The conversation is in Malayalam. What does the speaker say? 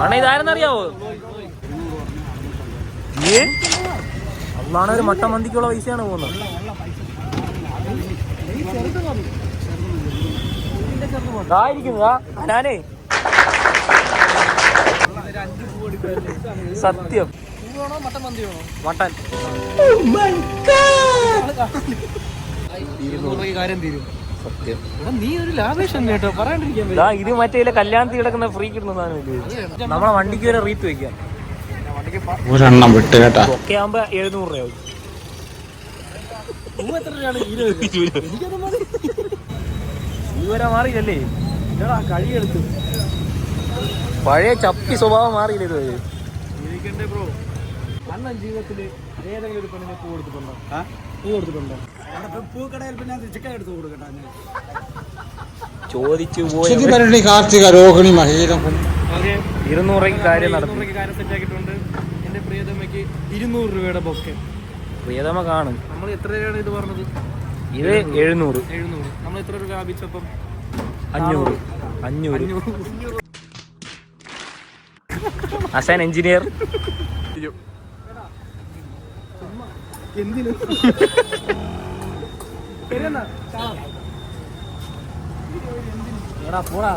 ആണ് ഇതാരെന്നറിയാവോ ഏ? അള്ളാണ് ഒരു മട്ട മന്തിക്കുള്ള പൈസയാണ് പോകുന്നത്. ഞാനേ. സത്യം. മട്ടൻ. കാര്യം തീരും. സത്യം. നീ ഒരു ലാഭേഷം കേട്ടോ. പറയാണ്ടിരിക്കാൻ ഇതാ ഇത് മറ്റേ കല്യാണത്തിൽ കിടക്കുന്ന ഫ്രീ കിട്ടുന്ന സാധനം നമ്മളെ വണ്ടിക്ക് വരെ റീത്ത് വെക്കാം. ഒരെണ്ണം വിട്ട് കേട്ടാ. ഒക്കെ ആകുമ്പോ എഴുന്നൂറ് രൂപ. ഇതുവരെ മാറിയില്ലല്ലേ? കഴിയെടുത്തു. പഴയ ചപ്പി സ്വഭാവം മാറിയില്ലേ ഇത് ബ്രോ അണ്ണൻ ജീവിതത്തിൽ ഏതെങ്കിലും ഒരു പെണ്ണിനെ പൂ കൊടുത്തിട്ടുണ്ടോ പൂ കൊടുത്തിട്ടുണ്ടോ പൂക്കടയിൽ പിന്നെ ചിക്കൻ എടുത്ത് കൊടുക്കട്ടെ ചോദിച്ചു പോയി. കാർത്തിക രോഹിണി മഹീരം ഓക്കെ. ഇരുന്നൂറ് രൂപയ്ക്ക് കാര്യം നടന്നു കാര്യം സെറ്റ് ആക്കിയിട്ടുണ്ട്. എന്റെ പ്രിയതമ്മയ്ക്ക് ഇരുന്നൂറ് രൂപയുടെ ബൊക്കെ. പ്രിയതമ കാണും. നമ്മൾ എത്ര രൂപയാണ് ഇത് പറഞ്ഞത്? ഇത് എഴുന്നൂറ്. എഴുന്നൂറ്. നമ്മൾ എത്ര രൂപ ലാഭിച്ചപ്പം? അഞ്ഞൂറ്. അഞ്ഞൂറ്. അഞ്ഞൂറ്. അസാൻ എഞ്ചിനീയർ. എന്തിനു? ശരിയെന്നാ പോടാ.